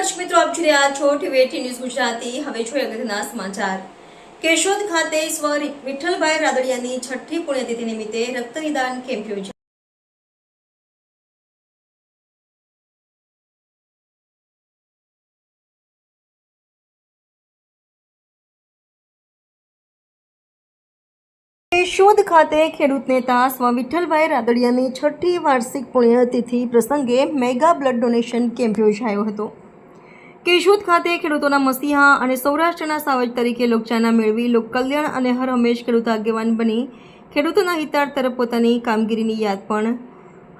દર્શક મિત્રો, આપ જોઈ રહ્યા છો ટીવી ન્યૂઝ ગુજરાતી. હવે જોઈએ અગત્યના સમાચાર. કેશોદ ખાતે સ્વ વિઠ્ઠલભાઈ રાદડિયાની છઠ્ઠી પુણ્યતિથિ નિમિત્તે રક્તનિદાન કેમ્પ યોજાયો. કેશોદ ખાતે ખેડૂત નેતા સ્વ વિઠ્ઠલભાઈ રાદડિયાની છઠ્ઠી વાર્ષિક પુણ્યતિથિ પ્રસંગે મેગા બ્લડ ડોનેશન કેમ્પ યોજાયો હતો. કેશોદ ખાતે ખેડૂતોના મસીહા અને સૌરાષ્ટ્રના સાવજ તરીકે લોકચાના મેળવી લોકકલ્યાણ અને હર હંમેશ ખેડૂત આગેવાન બની. ખેડૂતોના હિતાર્થ તરફ પોતાની કામગીરીની યાદ પણ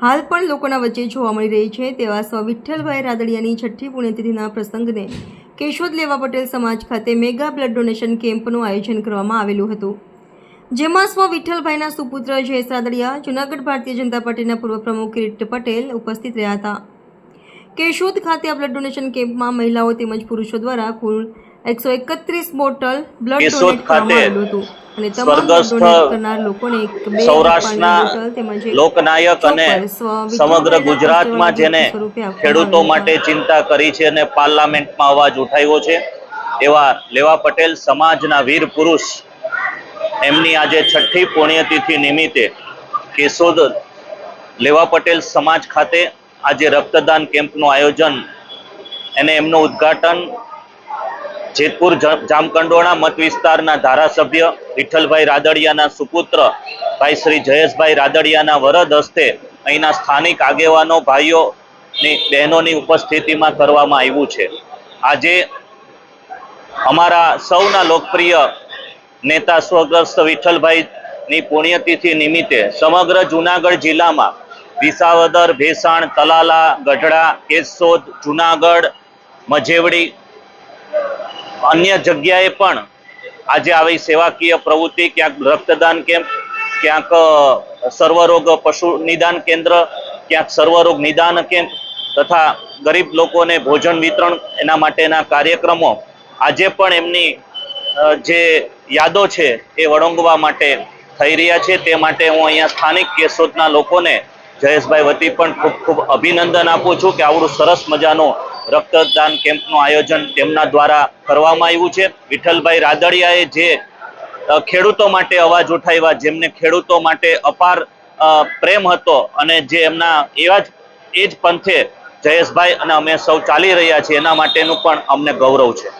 હાલ પણ લોકોના વચ્ચે જોવા મળી રહી છે તેવા સ્વ વિઠ્ઠલભાઈ રાદડિયાની છઠ્ઠી પુણ્યતિથિના પ્રસંગને કેશોદ લેવા પટેલ સમાજ ખાતે મેગા બ્લડ ડોનેશન કેમ્પનું આયોજન કરવામાં આવેલું હતું. જેમાં સ્વ વિઠ્ઠલભાઈના સુપુત્ર જયેશ રાદડિયા, જૂનાગઢ ભારતીય જનતા પાર્ટીના પૂર્વ પ્રમુખ કિરીટ પટેલ ઉપસ્થિત રહ્યા હતા. કેશોદ ખાતે આ બ્લડ ડોનેશન કેમ્પમાં મહિલાઓ તેમજ પુરુષો દ્વારા કુલ એકસો એકત્રીસ બોટલ બ્લડ ડોનેટ કરવામાં ખાતે હતું. અને તમામ ડોનેટ કરનાર લોકોને એક બે સૌરાષ્ટ્રના પાણીની બોટલ તેમજ એક લોકનાયક અને ચોપર સ્વ વિઠ્ઠલભાઈના સમગ્ર ગુજરાતમાં જેને ખેડૂતો માટે ચિંતા કરી છે અને પાર્લામેન્ટમાં અવાજ ઉઠાવ્યો છે એવા લેવા પટેલ સમાજના વીર પુરુષ. એમની આજે છઠ્ઠી પુણ્યતિથિ નિમિત્તે કેશોદ લેવા પટેલ સમાજ ખાતે આજે રક્તદાન કેમ્પનું આયોજન એને એમનું ઉદ્ઘાટન જેતપુર જામકંડોળા મત વિસ્તારના ધારાસભ્ય વિઠ્ઠલભાઈ રાદડિયાના સુપુત્ર ભાઈ શ્રી જયેશભાઈ રાદડિયાના વરદ હસ્તે અહીંના સ્થાનિક આગેવાનો ભાઈઓની બહેનોની ઉપસ્થિતિમાં કરવામાં આવ્યું છે. આજે અમારા સૌના લોકપ્રિય નેતા સ્વગ્રસ્ત વિઠ્ઠલભાઈની પુણ્યતિથિ નિમિત્તે સમગ્ર જુનાગઢ જિલ્લામાં વિસાવદર, ભેસાણ, તલાલા, ગઢડા, કેશોદ, જુનાગઢ, મજેવડી અન્ય જગ્યાએ પણ આજે આવી સેવાકીય પ્રવૃત્તિ, ક્યાંક રક્તદાન કેમ્પ, ક્યાંક સર્વરોગ પશુ નિદાન કેન્દ્ર, ક્યાંક સર્વરોગ નિદાન કેમ્પ તથા ગરીબ લોકોને ભોજન વિતરણ એના માટેના કાર્યક્રમો આજે પણ એમની જે યાદો છે એ વળંગવા માટે થઈ રહ્યા છે. તે માટે હું અહીંયા સ્થાનિક કેશોદના લોકોને જયેશભાઈ વતી પણ ખૂબ ખૂબ અભિનંદન આપું છું કે આવડું સરસ મજાનો રક્તદાન કેમ્પનું આયોજન તેમના દ્વારા કરવામાં આવ્યું છે. વિઠ્ઠલભાઈ રાદડિયાએ જે ખેડૂતો માટે અવાજ ઉઠાવ્યા, જેમને ખેડૂતો માટે અપાર પ્રેમ હતો અને જે એમના એવા જ, એ જ પંથે જયેશભાઈ અને અમે સૌ ચાલી રહ્યા છીએ, એના માટેનું પણ અમને ગૌરવ છે.